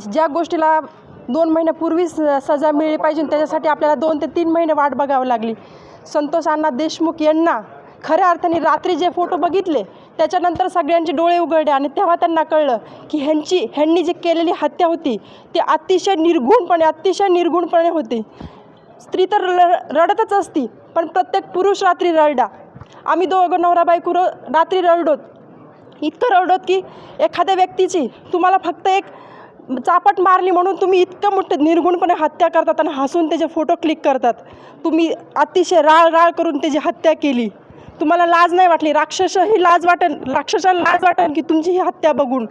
ज्या गोष्टीला दोन महिन्यापूर्वी स सजा मिळली पाहिजे त्याच्यासाठी आपल्याला दोन ते तीन महिने वाट बघावी लागली. संतोष अण्णा देशमुख यांना खऱ्या अर्थाने रात्री जे फोटो बघितले त्याच्यानंतर सगळ्यांचे डोळे उघडले आणि तेव्हा त्यांना कळलं की ह्यांची ह्यांनी जी केलेली हत्या होती ती अतिशय निर्गुणपणे अतिशय निर्गुणपणे होती. स्त्री तर र रडतच असती पण प्रत्येक पुरुष रात्री रडला. आम्ही दोघं नवरा बायको र रात्री रडलोत. इतकं रडत की एखाद्या व्यक्तीची तुम्हाला फक्त एक चापट मारली म्हणून तुम्ही इतकं मोठं निर्गुणपणे हत्या करतात आणि हसून त्याचे फोटो क्लिक करतात. तुम्ही अतिशय राळ राळ करून त्याची हत्या केली. तुम्हाला लाज नाही वाटली? राक्षस ही लाज वाटेल राक्षसाला लाज वाटेल की तुमची ही हत्या बघून.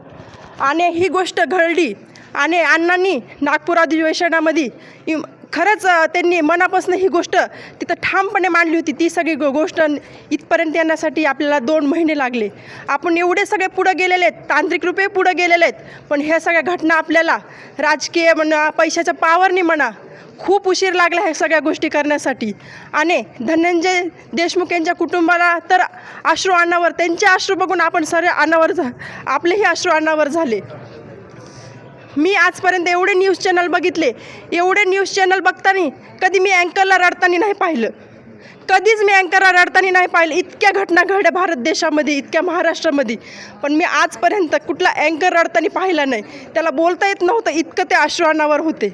आणि ही गोष्ट घडली. आणि अण्णांनी नागपूर अधिवेशनामध्ये इम- खरंच त्यांनी मनापासून ही गोष्ट तिथं ठामपणे मांडली होती. ती सगळी गो गोष्ट इथपर्यंत येण्यासाठी आपल्याला दोन महिने लागले. आपण एवढे सगळे पुढं गेलेले आहेत. तांत्रिक रूपे पुढं गेलेले आहेत. पण ह्या सगळ्या घटना आपल्याला राजकीय म्हणा पैशाच्या पावरनी म्हणा खूप उशीर लागला ह्या सगळ्या गोष्टी करण्यासाठी. आणि धनंजय देशमुख यांच्या कुटुंबाला तर अश्रू अन्नावर त्यांचे अश्रू बघून आपण सगळे अन्नावर झा आपलेही अश्रू अन्नावर झाले. मी आजपर्यंत एवढे न्यूज चॅनल बघितले एवढे न्यूज चॅनल बघताना कधी मी अँकरला रडताना नाही पाहिलं. कधीच मी अँकरला रडताना नाही पाहिलं. इतक्या घटना घडल्या भारत देशामध्ये इतक्या महाराष्ट्रामध्ये. पण मी आजपर्यंत कुठला अँकर रडताना पाहिला नाही. त्याला बोलता येत नव्हतं इतकं ते आश्वानावर होते.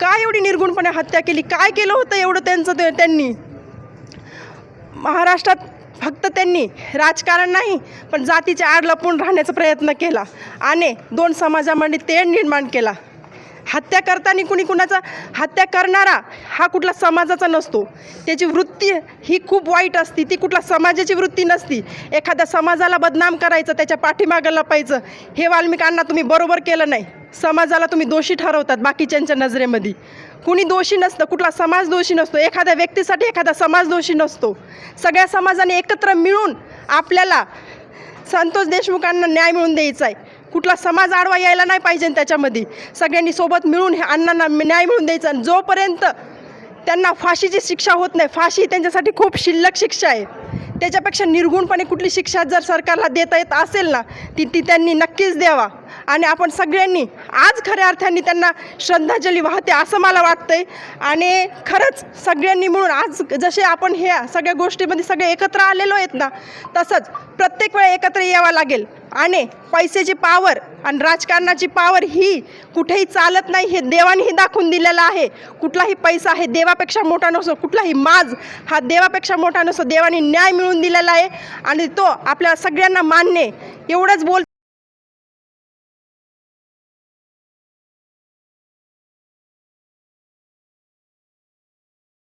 काय एवढी निर्गुणपणे हत्या केली? काय केलं होतं एवढं त्यांचं ते त्यांनी? महाराष्ट्रात फक्त त्यांनी राजकारण नाही पण जातीच्या आड लपून राहण्याचा प्रयत्न केला आणि दोन समाजामध्ये तेढ निर्माण केला. हत्या करताना कुणी कुणाचा हत्या करणारा हा कुठला समाजाचा नसतो. त्याची वृत्ती ही खूप वाईट असती. ती कुठला समाजाची वृत्ती नसती. एखाद्या समाजाला बदनाम करायचं त्याच्या पाठीमागं लपायचं हे वाल्मिकांना तुम्ही बरोबर केलं नाही. समाजाला तुम्ही दोषी ठरवतात बाकीच्यांच्या नजरेमध्ये. कुणी दोषी नसतं कुठला समाज दोषी नसतो एखाद्या व्यक्तीसाठी एखादा समाज दोषी नसतो. सगळ्या समाजाने एकत्र मिळून आपल्याला संतोष देशमुखांना न्याय मिळून द्यायचा आहे. कुठला समाज आडवा यायला नाही पाहिजे त्याच्यामध्ये. सगळ्यांनी सोबत मिळून हे अण्णांना न्याय मिळून द्यायचा आणि जोपर्यंत त्यांना फाशीची शिक्षा होत नाही फाशी त्यांच्यासाठी खूप शिल्लक शिक्षा आहे. त्याच्यापेक्षा निर्गुणपणे कुठली शिक्षा जर सरकारला देता येत असेल ना ती ती त्यांनी नक्कीच द्यावा. आणि आपण सगळ्यांनी आज खऱ्या अर्थाने त्यांना श्रद्धांजली वाहते असं मला वाटतंय. आणि खरंच सगळ्यांनी मिळून आज जसे आपण ह्या सगळ्या गोष्टीमध्ये सगळे एकत्र आलेलो आहेत ना तसंच प्रत्येक वेळा एकत्र यावं लागेल. आणि पैशाची पावर आणि राजकारणाची पावर ही कुठेही चालत नाही हे देवानेही दाखवून दिलेलं आहे. कुठलाही पैसा हे देवापेक्षा मोठा नसतो कुठलाही माज हा देवापेक्षा मोठा नसतो देवाने न्याय मिळून दिलेला आहे. आणि तो आपल्या सगळ्यांना मान्य एवढंच बोल